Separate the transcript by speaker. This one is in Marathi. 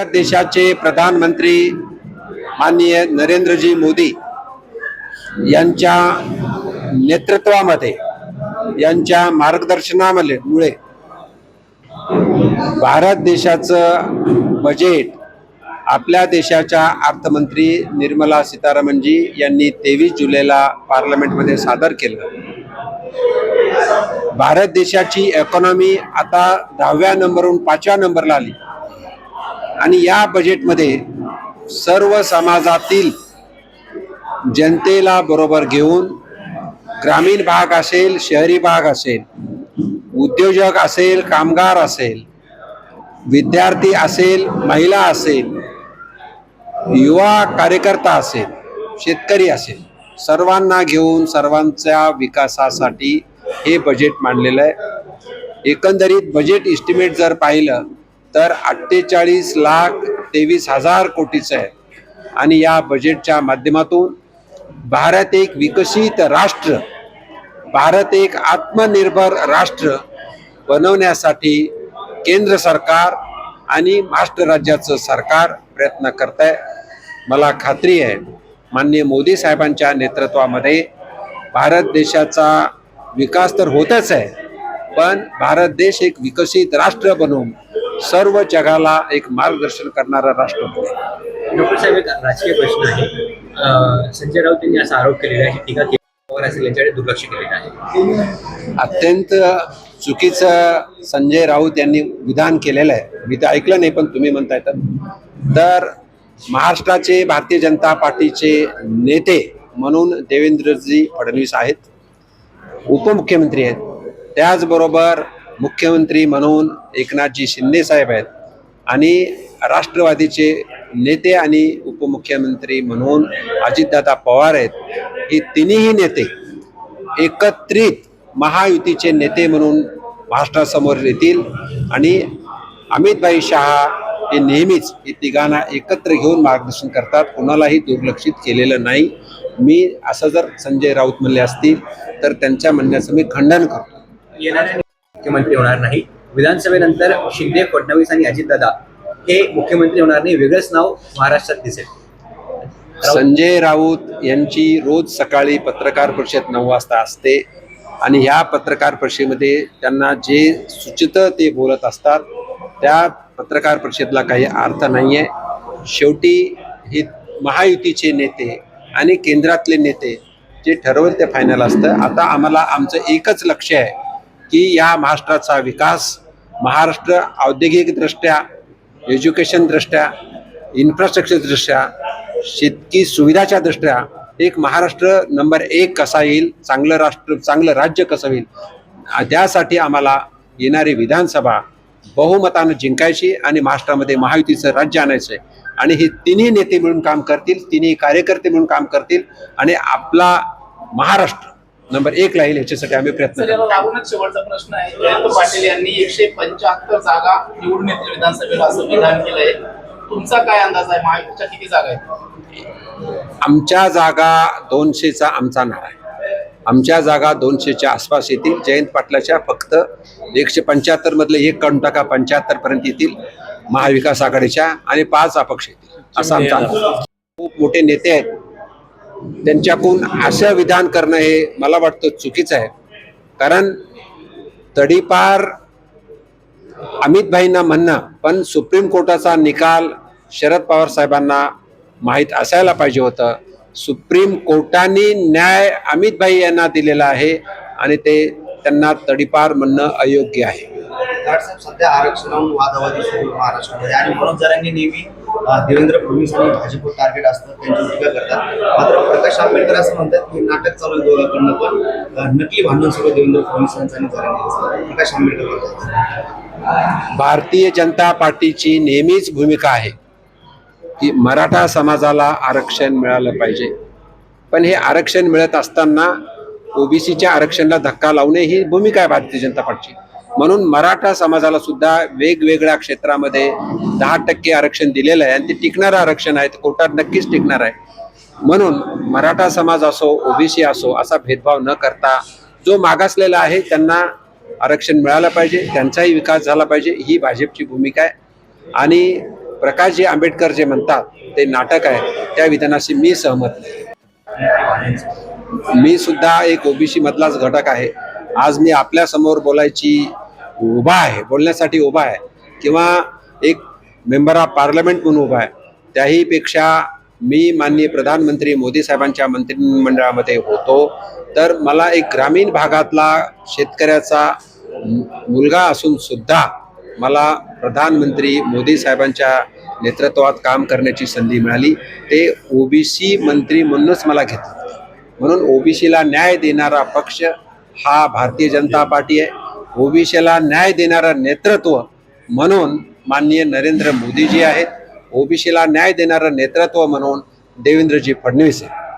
Speaker 1: भारत देशाचे प्रधानमंत्री माननीय नरेंद्रजी मोदी यांच्या नेतृत्वामध्ये यांच्या मार्गदर्शनामध्ये मुळे भारत देशाचं बजेट आपल्या देशाच्या अर्थमंत्री निर्मला सीतारामनजी यांनी तेवीस जुलैला पार्लमेंटमध्ये सादर केलं. भारत देशाची इकॉनॉमी आता दहाव्या नंबरहून पाचव्या नंबरला आली. आणि या बजेटमध्ये सर्व समाजातील जनतेला बरोबर घेऊन ग्रामीण भाग असेल शहरी भाग असेल उद्योजक असेल कामगार असेल विद्यार्थी असेल महिला असेल युवा कार्यकर्ता असेल शेतकरी असेल सर्वांना घेऊन सर्वांच्या विकासासाठी हे बजेट मांडलेलं आहे. एकंदरीत बजेट इस्टिमेट जर पाहिलं तर अठ्ठेचाळीस लाख तेवीस हजार कोटीचं आहे. आणि या बजेटच्या माध्यमातून भारत एक विकसित राष्ट्र भारत एक आत्मनिर्भर राष्ट्र बनवण्यासाठी केंद्र सरकार आणि महाराष्ट्र राज्याचं सरकार प्रयत्न करत आहे मला खात्री आहे माननीय मोदी साहेबांच्या नेतृत्वामध्ये भारत देशाचा विकास तर होतच आहे पण भारत देश एक विकसित राष्ट्र बनवून सर्व जगाला एक मार्गदर्शन करणारा राष्ट्र होईल
Speaker 2: डॉक्टर साहेब एक राजकीय प्रश्न आहे. संजय राऊत यांनी असा आरोप केलेला आहे की टीका पवार असेल यांच्याकडे दुर्लक्ष केलेलं आहे.
Speaker 1: अत्यंत चुकीचं संजय राऊत यांनी विधान केलेलं आहे. मी ते ऐकलं नाही पण तुम्ही म्हणताय तर. तर महाराष्ट्राचे भारतीय जनता पार्टीचे नेते म्हणून देवेंद्रजी फडणवीस आहेत. उपमुख्यमंत्री आहेत. त्याचबरोबर मुख्यमंत्री म्हणून एकनाथजी शिंदे साहेब आहेत. आणि राष्ट्रवादीचे नेते आणि उपमुख्यमंत्री म्हणून अजितदादा पवार आहेत. हे तिन्ही नेते एकत्रित महायुतीचे नेते म्हणून महाराष्ट्रासमोर येतील. आणि अमितभाई शहा हे नेहमीच हे तिघांना एकत्र घेऊन मार्गदर्शन करतात. कोणालाही दुर्लक्षित केलेलं नाही. मी असं जर संजय राऊत म्हणले असतील तर त्यांच्या म्हणण्याचं मी खंडन करतो.
Speaker 2: मुख्यमंत्री होणार नाही. विधानसभेनंतर शिंदे फडणवीस आणि अजितदादा हे मुख्यमंत्री होणार नाही. वेगळंच नाव महाराष्ट्रात दिसेल.
Speaker 1: संजय राऊत यांची रोज सकाळी पत्रकार परिषद नऊ वाजता असते आणि ह्या पत्रकार परिषदेमध्ये त्यांना जे सुचित ते बोलत असतात त्या पत्रकार परिषदेला काही अर्थ नाही आहे शेवटी हे महायुतीचे नेते आणि केंद्रातले नेते जे ठरवेल ते फायनल असतं. आता आम्हाला आमचं एकच लक्ष आहे. की या महाराष्ट्राचा विकास महाराष्ट्र औद्योगिकदृष्ट्या एज्युकेशन दृष्ट्या इन्फ्रास्ट्रक्चर दृष्ट्या शेतकी सुविधाच्या दृष्ट्या एक महाराष्ट्र नंबर एक कसा येईल चांगलं राष्ट्र चांगलं राज्य कसं होईल त्यासाठी आम्हाला येणारी विधानसभा बहुमतानं जिंकायची आणि महाराष्ट्रामध्ये महायुतीचं राज्य आणायचं आहे आणि हे तिन्ही नेते मिळून काम करतील तिन्ही कार्यकर्ते मिळून काम करतील आणि आपला महाराष्ट्र नंबर एक राहील याच्यासाठी आम्ही प्रयत्न करू
Speaker 3: लागूनच शेवटचा प्रश्न आहे. जयंत पाटील यांनी एकशे पंच्याहत्तर जागा निवडून येतील विधानसभेला असं विधान केलंय. तुमचा काय अंदाज आहे? महायुतीच्या किती जागा आहेत?
Speaker 1: आमच्या जागा दोनशेचा आमचा नारा आहे. आमच्या जागा दोनशेच्या आसपास येतील. जयंत पाटलाच्या फक्त एकशे पंच्याहत्तर मधले एक काढून टाका पंच्याहत्तर पर्यंत येतील. महाविकास आघाडीच्या आणि पाच अपक्ष येतील. असा आमचा. खूप मोठे नेते आहेत. त्यांच्याकडून असं विधान करणं हे मला वाटतं चुकीचं आहे. कारण तडीपार अमितभाईंना म्हणणं पण सुप्रीम कोर्टाचा निकाल शरद पवार साहेबांना माहीत असायला पाहिजे होतं. सुप्रीम कोर्टाने न्याय अमितभाई यांना दिलेला आहे आणि ते त्यांना तडीपार म्हणणं अयोग्य आहे.
Speaker 4: सध्या आरक्षण वादावादी सुरू महाराष्ट्रामध्ये. आणि मनोज नेहमी देवेंद्र फडणवीस आणि भाजपवर टार्गेट असतात त्यांची टीका करतात. मात्र प्रकाश आंबेडकर असं म्हणतात की नाटक चालू आहे दोघांकडनं पण नकली भांडण सुरू देवेंद्र फडणवीस यांचं आणि प्रकाश आंबेडकर म्हणतात.
Speaker 1: भारतीय जनता पार्टीची नेहमीच भूमिका आहे की मराठा समाजाला आरक्षण मिळालं पाहिजे. पण हे आरक्षण मिळत असताना ओबीसीच्या आरक्षणाला धक्का लावणे ही भूमिका आहे भारतीय जनता पार्टीची. म्हणून मराठा समाजाला सुद्धा वेगवेगळ्या क्षेत्रामध्ये दहा टक्के आरक्षण दिलेलं आहे. आणि ते टिकणारं आरक्षण आहे ते कोर्टात नक्कीच टिकणार आहे. म्हणून मराठा समाज असो ओबीसी असो असा भेदभाव न करता जो मागासलेला आहे त्यांना आरक्षण मिळालं पाहिजे त्यांचाही विकास झाला पाहिजे ही भाजपची भूमिका आहे. आणि प्रकाशजी आंबेडकर जे म्हणतात ते नाटक आहे त्या विधानाशी मी सहमत नाही. मी सुद्धा एक ओबीसी मधलाच घटक आहे. आज मी आपल्यासमोर बोलायची उभा आहे बोलण्यासाठी उभा आहे. किंवा एक मेंबर ऑफ पार्लमेंट म्हणून उभा आहे. त्याही पेक्षा मी माननीय प्रधानमंत्री मोदी साहेबांच्या मंत्रिमंडळामध्ये होतो. तर मला एक ग्रामीण भागातला शेतकऱ्याचा मु- मुलगा असून सुद्धा मला प्रधानमंत्री मोदी साहेबांच्या नेतृत्वात काम करण्याची संधी मिळाली. ते ओबीसी मंत्री म्हणूनच मला घेतलं. म्हणून ओबीसीला न्याय देणारा पक्ष हा भारतीय जनता पार्टी आहे. ओबीसीला न्याय देणारं नेतृत्व म्हणून माननीय नरेंद्र मोदीजी आहेत. ओबीसीला न्याय देणारं नेतृत्व म्हणून देवेंद्रजी फडणवीस आहे